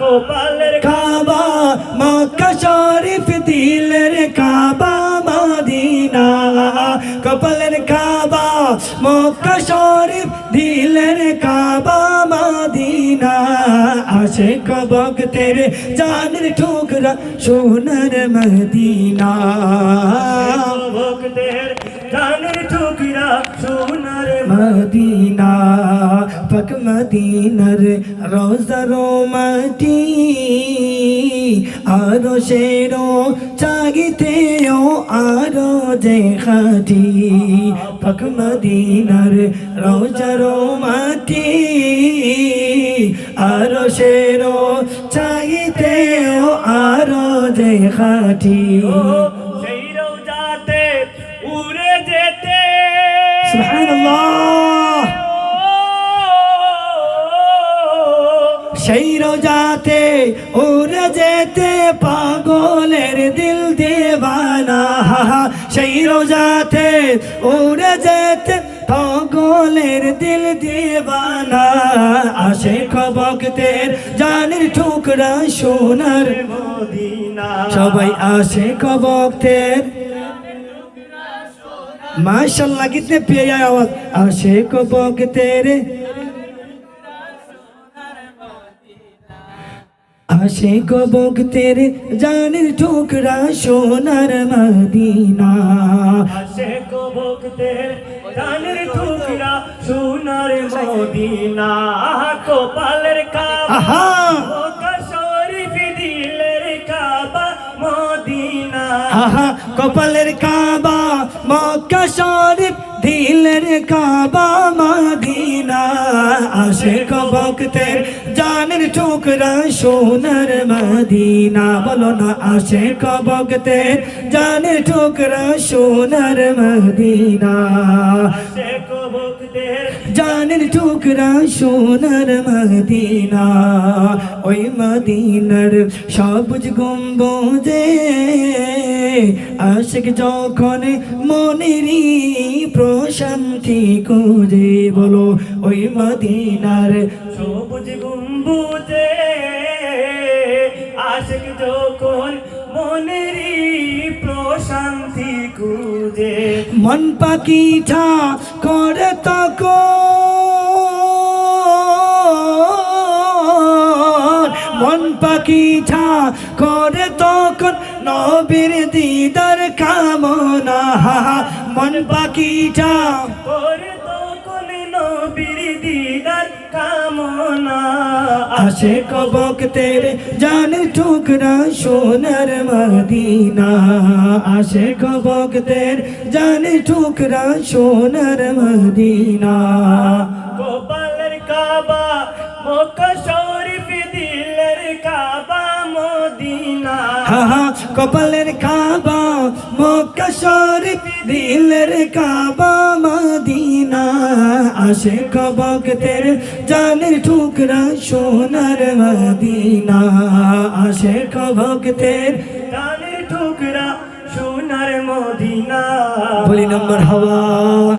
কপালের কাবা মক্কা শরীফ দিলের কাবা মদিনা কপালের কাবা মক্কা শরীফ দিলের কাবা মদিনা আসে কবক তেরে জানের ঠুকরা সোনার মদিনা। ভক্তের জানের ঠুকিরা সোনার মদিনা। পাক মদিনার রোজারো মাটি, আরও শেরো চাগিতেও আরও যে খাটি। পাক মদিনার রোজারো মাটি, আরও শেরো চাগিতেও আরও যে খাটি। সেই রোজাতে উড়ে যেতে পাগলের দিল দেবানা সেই রোজাতে উড়ে যেতে পাগলের দিল দেবানা আসে কবকতের জানের টুকরা সোনার মদিনা সবাই আসে কবকতের माशाल्लाह कितने प्यारी आवाज आशिक बग तेरे আসে গবক্তের জান ঠোকরা সোনার মদিনা। আসে গবক্তের জানের ঠোকরা সোনার মদিনা। কপালের কাবা। কপালের কাবা মক্কা শরীফ দিলের কাবা মদিনা। আশিক বক্তের জানের টুকরা সোনার মদিনা। বলো না, আশিক বক্তের জানের টুকরা সোনার মদিনা। ভক্তের জানের টুকরা সোনার মদিনা। ওই মদিনার সবুজ গম্বুজে আশিক যখন মনেরই প্রশান্তি খুঁজে বলো, ওই মদিনার সবুজ গম্বুজে আশিক যখন মনেরই প্রশান্তি খুঁজে। মন পাখিটা করে তখন। মন পাখিটা করে তখন নবীর দিদার কামনা। মন পাখিটা কামনা আসে কবক তেরে জান টুকরা সোনার মদিনা। আসে কবক তের জান টুকরা সোনার মদিনা। গোপালের কাবা, মক্কা মদিনা হা হা কপালের কাবা, মক্কা শরীফ, দিলের কাবা, মদিনা। আসে কবক তের জানের টুকরা, সোনার মদিনা। আসে কবক তের জানের টুকরা, সোনার মদিনা। বলি, নম্বর হওয়া।